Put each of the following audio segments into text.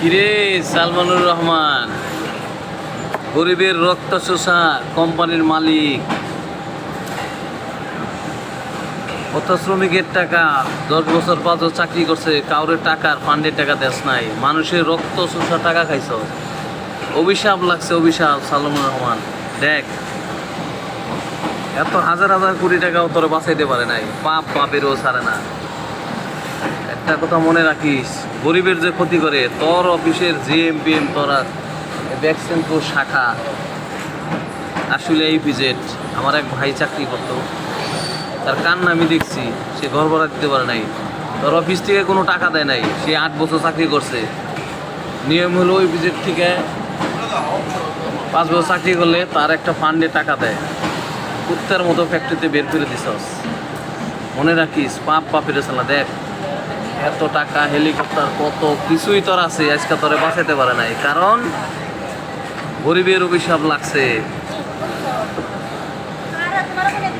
কিরে সালমানুর রহমান? গরিবের রক্ত শোষা কোম্পানির মালিক। কত শ্রমিকের টাকা, দশ বছর পাঁচ চাকরি করছে, কাউরে টাকার ফান্ডের টাকা দেশ নাই। মানুষের রক্ত শোষা টাকা খাইছ। অভিশাপ লাগছে, অভিশাপ, সালমানুর রহমান। দেখ, এত হাজার হাজার কোটি টাকাও তোর বাঁচাইতে পারে নাই। পাপ পাপেরও ছাড়ে না। একটা কথা মনে রাখিস গরিবের যে ক্ষতি করে, তোর অফিসের জিএম পিএম তোরা ভ্যাকসিনপুর শাখা, আসলে এই ভিজেট আমার এক ভাই চাকরি করতো। তার কান্না আমি দেখছি, সে ঘর ভাড়া দিতে পারে নাই। তোর অফিস থেকে কোনো টাকা দেয় নাই, সে আট বছর চাকরি করছে। নিয়ম হলো ওই ভিজেট থেকে পাঁচ বছর চাকরি করলে তার একটা ফান্ডে টাকা দেয়। কুত্তার মতো ফ্যাক্টরিতে বের করে দিস মনে রাখিস, পাপ পাপের দেখ। এত টাকা, হেলিকপ্টার, কত কিছুই তোর আছে, আজকে তোরে বাঁচাইতে পারে নাই। কারণ, গরিবের অভিশাপ লাগছে।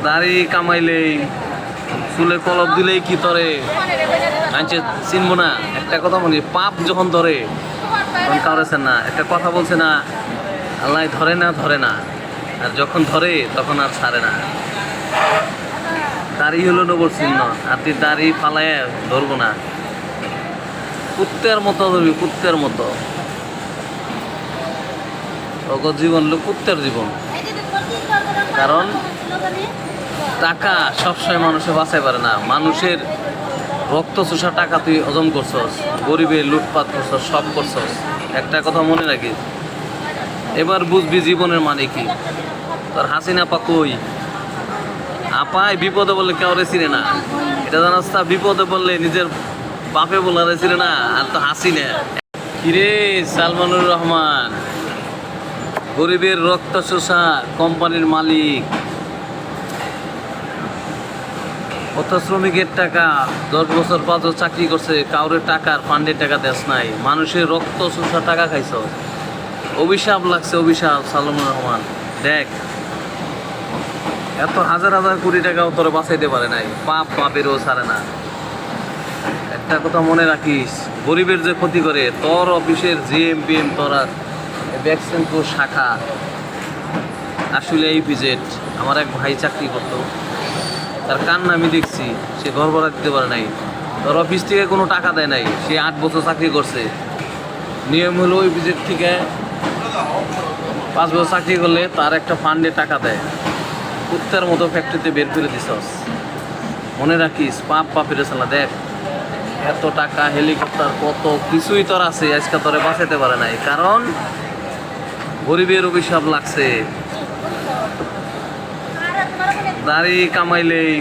দাড়ি কামাইলেই, চুলে কলপ দিলেই কি তরে? আনছে, চিনবো না। একটা কথা বলি, পাপ যখন ধরে, তখন কাউরেছে না। একটা কথা বলছে না, আল্লাহ ধরে না ধরে না। আর যখন ধরে, তখন আর ছাড়ে না। দাড়ি হলো নবর চিহ্ন। আর তুই দাড়ি ফালায় ধরবো না। কুত্তের মতো ধরবি কুত্তের মতো। অগত জীবন হলো কুত্তের জীবন। কারণ টাকা সবসময় মানুষে বাঁচাই পারে না। মানুষের রক্ত চোষা টাকা তুই হজম করছস, গরিবের লুটপাট করছস, সব করছস। একটা কথা মনে রাখিস, এবার বুঝবি জীবনের মানে কি? তোর হাসিনা পা কই আপায় বিপদে বললে কেউ চিনে না। এটা জানাস তা বিপদে বললে নিজের বাপে বলারে চিনে না, আর তো হাসি না। কিরে সালমানুর রহমান, গরিবের রক্ত শোষা কোম্পানির মালিক কত শ্রমিকের টাকা, দশ বছর পাঁচ চাকরি করছে, কাউরে টাকার ফান্ডের টাকা দেশ নাই, মানুষের রক্ত শোষা টাকা খাইছ। অভিশাপ লাগছে, অভিশাপ সালমান রহমান। দেখ এত হাজার হাজার কোটি টাকাও তোরে বাঁচাইতে পারে নাই। পাপ পাপেরও ছাড়ে না। একটা কথা মনে রাখিস, গরিবের যে ক্ষতি করে, তোর অফিসের জিএম পিএম তোরা ভ্যাকসিনপুর শাখা, আসলে এই ভিজেট আমার এক ভাই চাকরি করতো। তার কান্না আমি দেখছি, সে ঘর ভাড়া দিতে পারে নাই। তোর অফিস থেকে কোনো টাকা দেয় নাই, সে আট বছর চাকরি করছে। নিয়ম হলো ওই ভিজেট থেকে পাঁচ বছর চাকরি করলে তার একটা ফান্ডে টাকা দেয়। কুত্তার মতো ফ্যাক্টরিতে বের করে দিছস মনে রাখিস, পাপ পাপের চালা দেখ। এত টাকা হেলিকপ্টার কত কিছুই তোর আছে, আজকে তোরে বাঁচাইতে পারে নাই। কারণ, গরিবের অভিশাপ লাগছে। দাড়ি কামাইলেই,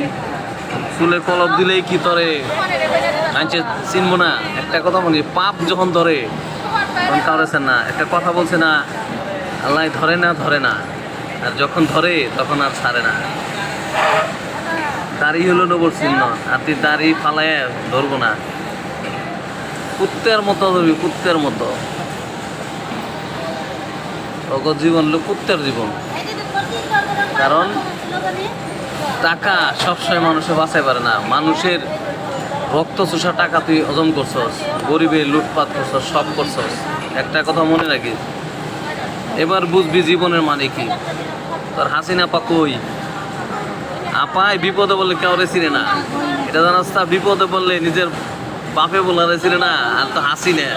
চুলে কলপ দিলেই কি তরে? আনছে চিনবো না। একটা কথা বলি, পাপ যখন ধরে, তখন কাউরেছে না। একটা কথা বলছে না, আল্লাহ ধরে না ধরে না। আর যখন ধরে, তখন আর ছাড়ে না। দাড়ি হলো নবর চিহ্ন, আর তুই দাড়ি ফালায় ধরবো না। কুত্তের মতো ধরবি কুত্তের মতো। অগত জীবন হলো কুত্তের জীবন। কারণ টাকা সবসময় মানুষে বাঁচাই পারে না। মানুষের রক্ত চোষা টাকা তুই হজম করছস, গরিবের লুটপাট করছস, সব করছস। একটা কথা মনে রাখিস এবার বুঝবি জীবনের মানে কি? তোর হাসিনা পা কই? আপায় বিপদে বললে কেউ চিনে না। এটা জানাস বিপদে বললে নিজের বাপে বলারে চিনে না, আর তো হাসি না